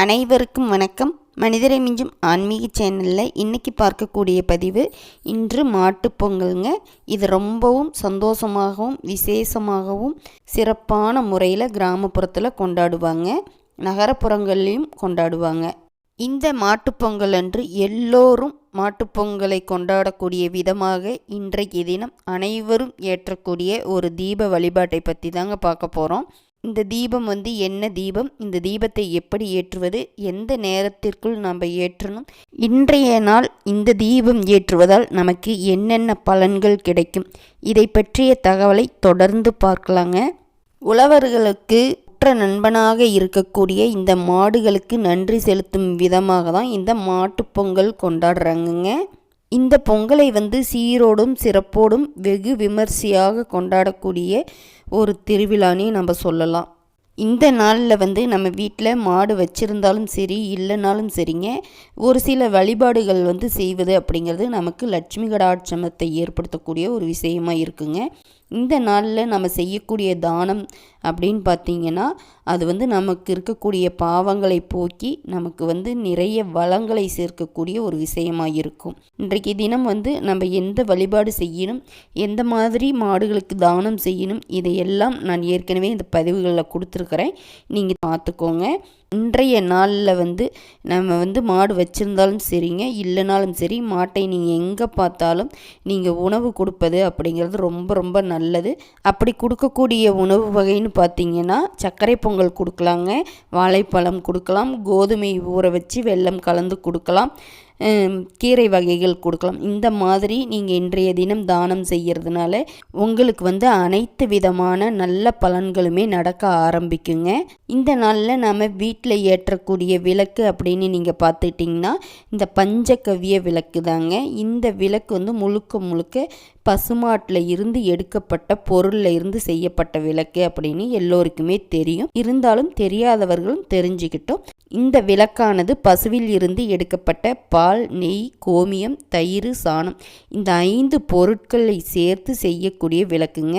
அனைவருக்கும் வணக்கம். மனிதரை மிஞ்சும் ஆன்மீக சேனலில் இன்றைக்கி பார்க்கக்கூடிய பதிவு இன்று மாட்டுப்பொங்கல்ங்க இது ரொம்பவும் சந்தோஷமாகவும் விசேஷமாகவும் சிறப்பான முறையில் கிராமப்புறத்தில் கொண்டாடுவாங்க. நகரப்புறங்கள்லேயும் கொண்டாடுவாங்க. இந்த மாட்டுப்பொங்கல் அன்று எல்லோரும் மாட்டுப்பொங்கலை கொண்டாடக்கூடிய விதமாக இன்றைக்கு தினம் அனைவரும் ஏற்றக்கூடிய ஒரு தீப வழிபாட்டை பற்றி தாங்க பார்க்க போகிறோம் இந்த தீபம் வந்து என்ன தீபம்? இந்த தீபத்தை எப்படி ஏற்றுவது? எந்த நேரத்திற்குள் நாம் ஏற்றணும்? இன்றைய நாள் இந்த தீபம் ஏற்றுவதால் நமக்கு என்னென்ன பலன்கள் கிடைக்கும்? இதை பற்றிய தகவலை தொடர்ந்து பார்க்கலாங்க. உழவர்களுக்கு உற்ற நண்பனாக இருக்கக்கூடிய இந்த மாடுகளுக்கு நன்றி செலுத்தும் விதமாக தான் இந்த மாட்டுப்பொங்கல் கொண்டாடுறாங்கங்க. இந்த பொங்கலை வந்து சீரோடும் சிறப்போடும் வெகு விமர்சையாக கொண்டாடக்கூடிய ஒரு திருவிழானே நம்ம சொல்லலாம். இந்த நாளில் வந்து நம்ம வீட்டில் மாடு வச்சுருந்தாலும் சரி இல்லைனாலும் சரிங்க ஒரு சில வழிபாடுகள் வந்து செய்வது அப்படிங்கிறது நமக்கு லட்சுமி கடாட்சமத்தை ஏற்படுத்தக்கூடிய ஒரு விஷயமா இருக்குங்க. இந்த நாளில் நம்ம செய்யக்கூடிய தானம் அப்படின்னு பார்த்தீங்கன்னா அது வந்து நமக்கு இருக்கக்கூடிய பாவங்களை போக்கி நமக்கு வந்து நிறைய வளங்களை சேர்க்கக்கூடிய ஒரு விஷயமாக இருக்கும். இன்றைக்கு தினம் வந்து நம்ம எந்த வழிபாடு செய்யணும் எந்த மாதிரி மாடுகளுக்கு தானம் செய்யணும் இதையெல்லாம் நான் ஏற்கனவே இந்த பதிவுகளில் கொடுத்துருக்குறேன். நீங்கள் பார்த்துக்கோங்க. இன்றைய நாளில் வந்து நம்ம வந்து மாடு வச்சுருந்தாலும் சரிங்க இல்லைனாலும் சரி மாட்டை நீங்கள் எங்கே பார்த்தாலும் நீங்கள் உணவு கொடுப்பது அப்படிங்கிறது ரொம்ப ரொம்ப நல்லது. அப்படி கொடுக்கக்கூடிய உணவு வகைன்னு பார்த்தீங்கன்னா சர்க்கரை பொங்கல் கொடுக்கலாங்க. வாழைப்பழம் கொடுக்கலாம். கோதுமை ஊற வச்சு வெல்லம் கலந்து கொடுக்கலாம். கீரை வகைகள் கொடுக்கலாம். இந்த மாதிரி நீங்கள் இன்றைய தினம் தானம் செய்கிறதுனால உங்களுக்கு வந்து அனைத்து விதமான நல்ல பலன்களுமே நடக்க ஆரம்பிக்குங்க. இந்த நாளில் நம்ம வீட்டில் ஏற்றக்கூடிய விளக்கு அப்படின்னு நீங்கள் பார்த்துட்டிங்கன்னா இந்த பஞ்சகவிய விளக்கு தாங்க. இந்த விளக்கு வந்து முழுக்க முழுக்க பசுமாட்டில் இருந்து எடுக்கப்பட்ட பொருளில் இருந்து செய்யப்பட்ட விளக்கு அப்படின்னு எல்லோருக்குமே தெரியும். இருந்தாலும் தெரியாதவர்களும் தெரிஞ்சுக்கிட்டோம். இந்த விளக்கானது பசுவில் இருந்து எடுக்கப்பட்ட பா பால் நெய் கோமியம் தயிர் சாணம் இந்த ஐந்து பொருட்களை சேர்த்து செய்யக்கூடிய விளக்குங்க.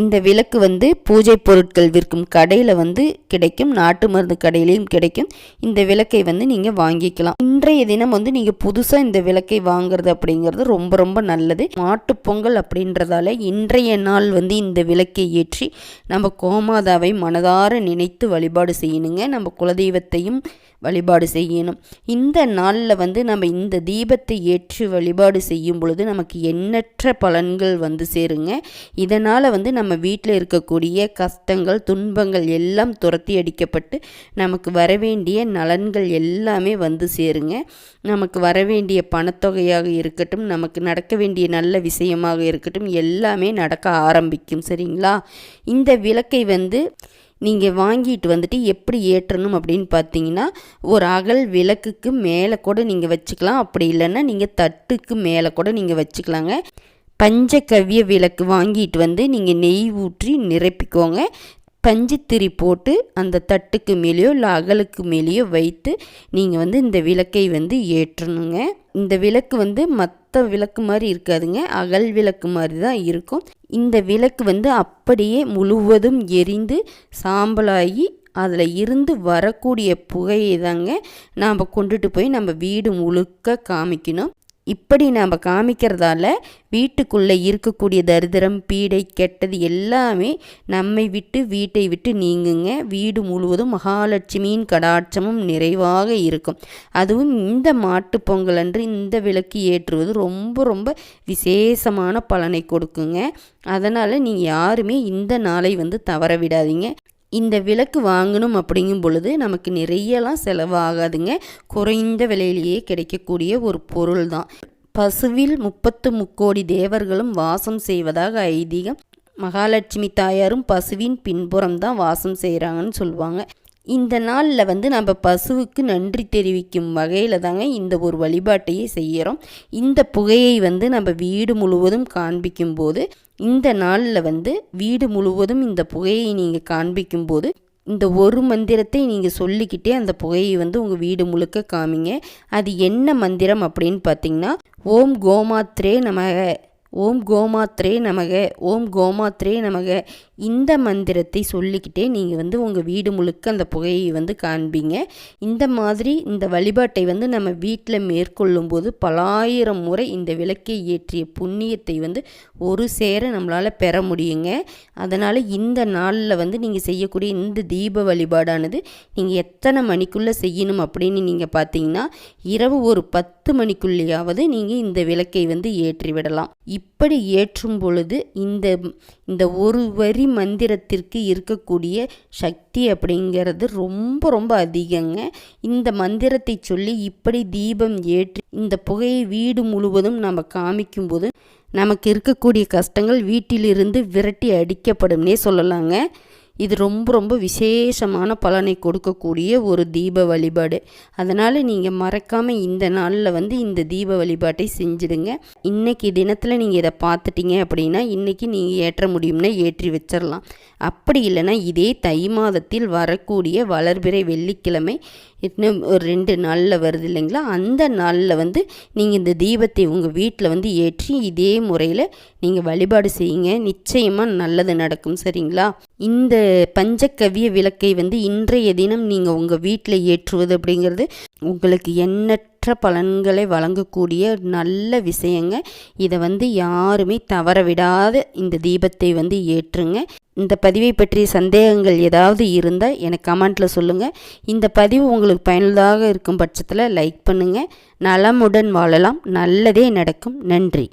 இந்த விளக்கு வந்து பூஜை பொருட்கள் விற்கும் கடையில் வந்து கிடைக்கும். நாட்டு மருந்து கடையிலையும் கிடைக்கும். இந்த விளக்கை வந்து நீங்கள் வாங்கிக்கலாம். இன்றைய தினம் வந்து நீங்கள் புதுசாக இந்த விளக்கை வாங்குறது அப்படிங்கிறது ரொம்ப ரொம்ப நல்லது. மாட்டு பொங்கல் அப்படின்றதால இன்றைய நாள் வந்து இந்த விளக்கை ஏற்றி நம்ம கோமாதாவை மனதார நினைத்து வழிபாடு செய்யணுங்க. நம்ம குலதெய்வத்தையும் வழிபாடு செய்யணும். இந்த நாளில் வந்து நம்ம இந்த தீபத்தை ஏற்றி வழிபாடு செய்யும் பொழுது நமக்கு எண்ணற்ற பலன்கள் வந்து சேருங்க. இதனால் வந்து நம்ம நம்ம வீட்டில் இருக்கக்கூடிய கஷ்டங்கள் துன்பங்கள் எல்லாம் துரத்தி அடிக்கப்பட்டு நமக்கு வரவேண்டிய நலன்கள் எல்லாமே வந்து சேருங்க. நமக்கு வரவேண்டிய பணத்தொகையாக இருக்கட்டும் நமக்கு நடக்க வேண்டிய நல்ல விஷயமாக இருக்கட்டும் எல்லாமே நடக்க ஆரம்பிக்கும். சரிங்களா? இந்த விளக்கை வந்து நீங்கள் வாங்கிட்டு வந்துட்டு எப்படி ஏற்றணும் அப்படின்னு பார்த்தீங்கன்னா ஒரு அகல் விளக்குக்கு மேலே கூட நீங்கள் வச்சுக்கலாம். அப்படி இல்லைன்னா நீங்கள் தட்டுக்கு மேலே கூட நீங்கள் வச்சுக்கலாங்க. பஞ்சகவ்ய விளக்கு வாங்கிட்டு வந்து நீங்கள் நெய் ஊற்றி நிரப்பிக்கோங்க. பஞ்சுத்திரி போட்டு அந்த தட்டுக்கு மேலேயோ இல்லை அகலுக்கு மேலேயோ வைத்து நீங்கள் வந்து இந்த விளக்கை வந்து ஏற்றணுங்க. இந்த விளக்கு வந்து மற்ற விளக்கு மாதிரி இருக்காதுங்க. அகல் விளக்கு மாதிரி தான் இருக்கும். இந்த விளக்கு வந்து அப்படியே முழுவதும் எரிந்து சாம்பலாகி அதில் இருந்து வரக்கூடிய புகையை தாங்க நாம் கொண்டுட்டு போய் நம்ம வீடு முழுக்க காமிக்கணும். இப்படி நாம் காமிக்கிறதால வீட்டுக்குள்ளே இருக்கக்கூடிய தரித்திரம் பீடை கெட்டது எல்லாமே நம்மை விட்டு வீட்டை விட்டு நீங்குங்க. வீடு முழுவதும் மகாலட்சுமியின் கடாட்சமும் நிறைவாக இருக்கும். அதுவும் இந்த மாட்டு பொங்கல் அன்று இந்த விளக்கு ஏற்றுவது ரொம்ப ரொம்ப விசேஷமான பலனை கொடுக்குங்க. அதனால் நீங்கள் யாருமே இந்த நாளை வந்து தவற விடாதீங்க. இந்த விளக்கு வாங்கணும் அப்படிங்கும் பொழுது நமக்கு நிறையலாம் செலவாகாதுங்க. குறைந்த விலையிலேயே கிடைக்கக்கூடிய ஒரு பொருள் தான் பசுவில் முப்பத்து முக்கோடி தேவர்களும் வாசம் செய்வதாக ஐதீகம். மகாலட்சுமி தாயாரும் பசுவின் பின்புறம் தான் வாசம் செய்கிறாங்கன்னு சொல்லுவாங்க. இந்த நாளில் வந்து நம்ம பசுவுக்கு நன்றி தெரிவிக்கும் வகையில் தாங்க இந்த ஒரு வழிபாட்டையே செய்கிறோம் இந்த புகையை வந்து நம்ம வீடு முழுவதும் காண்பிக்கும் போது இந்த நாளில் வந்து வீடு முழுவதும் இந்த புகையை நீங்கள் காண்பிக்கும் போது இந்த ஒரு மந்திரத்தை நீங்கள் சொல்லிக்கிட்டே அந்த புகையை வந்து உங்கள் வீடு முழுக்க காமிங்க. அது என்ன மந்திரம் அப்படின்னு பார்த்தீங்கன்னா ஓம் கோமாத்ரே நமக ஓம் கோமாத்ரே நமக ஓம் கோமாத்ரே நமக இந்த மந்திரத்தை சொல்லிக்கிட்டே நீங்கள் வந்து உங்கள் வீடு முழுக்க அந்த புகையை வந்து காண்பீங்க. இந்த மாதிரி இந்த வழிபாட்டை வந்து நம்ம வீட்டில் மேற்கொள்ளும்போது பலாயிரம் முறை இந்த விளக்கை ஏற்றிய புண்ணியத்தை வந்து ஒரு சேர நம்மளால் பெற முடியுங்க. அதனால் இந்த நாளில் வந்து நீங்கள் செய்யக்கூடிய இந்த தீப வழிபாடானது நீங்கள் எத்தனை மணிக்குள்ளே செய்யணும் அப்படின்னு நீங்கள் பார்த்தீங்கன்னா இரவு ஒரு பத்து மணிக்குள்ளேயாவது நீங்கள் இந்த விளக்கை வந்து ஏற்றி விடலாம் அப்படி ஏற்றும் பொழுது இந்த இந்த ஒரு வரி மந்திரத்திற்கு இருக்கக்கூடிய சக்தி அப்படிங்கிறது ரொம்ப ரொம்ப அதிகங்க. இந்த மந்திரத்தை சொல்லி இப்படி தீபம் ஏற்றி இந்த புகையை வீடு முழுவதும் நம்ம காமிக்கும்போது நமக்கு இருக்கக்கூடிய கஷ்டங்கள் வீட்டிலிருந்து விரட்டி அடிக்கப்படும்னே சொல்லலாங்க. இது ரொம்ப ரொம்ப விசேஷமான பலனை கொடுக்கக்கூடிய ஒரு தீப வழிபாடு. அதனால் நீங்கள் மறக்காமல் இந்த நாளில் வந்து இந்த தீப வழிபாட்டை செஞ்சுடுங்க. இன்றைக்கி தினத்தில் நீங்கள் இதை பார்த்துட்டீங்க அப்படின்னா இன்றைக்கி நீங்கள் ஏற்ற முடியும்னா ஏற்றி வச்சிடலாம். அப்படி இல்லைன்னா இதே தை மாதத்தில் வரக்கூடிய வளர்பிறை வெள்ளிக்கிழமை இன்னும் ஒரு ரெண்டு நாளில் வருது இல்லைங்களா? அந்த நாளில் வந்து நீங்கள் இந்த தீபத்தை உங்கள் வீட்டில் வந்து ஏற்றி இதே முறையில் நீங்கள் வழிபாடு செய்யுங்க. நிச்சயமாக நல்லது நடக்கும் சரிங்களா? இந்த பஞ்சக்கவிய விளக்கை வந்து இன்றைய தினம் நீங்கள் உங்கள் வீட்டில் ஏற்றுவது அப்படிங்கிறது உங்களுக்கு எண்ணற்ற பலன்களை வழங்கக்கூடிய நல்ல விஷயங்க. இதை வந்து யாருமே தவற விடாத இந்த தீபத்தை வந்து ஏற்றுங்க. இந்த பதிவை பற்றிய சந்தேகங்கள் ஏதாவது இருந்தால் எனக்கு கமெண்ட்டில் சொல்லுங்கள் இந்த பதிவு உங்களுக்கு பயனுள்ளதாக இருக்கும் பட்சத்தில் லைக் பண்ணுங்கள் நலமுடன் வாழலாம். நல்லதே நடக்கும். நன்றி.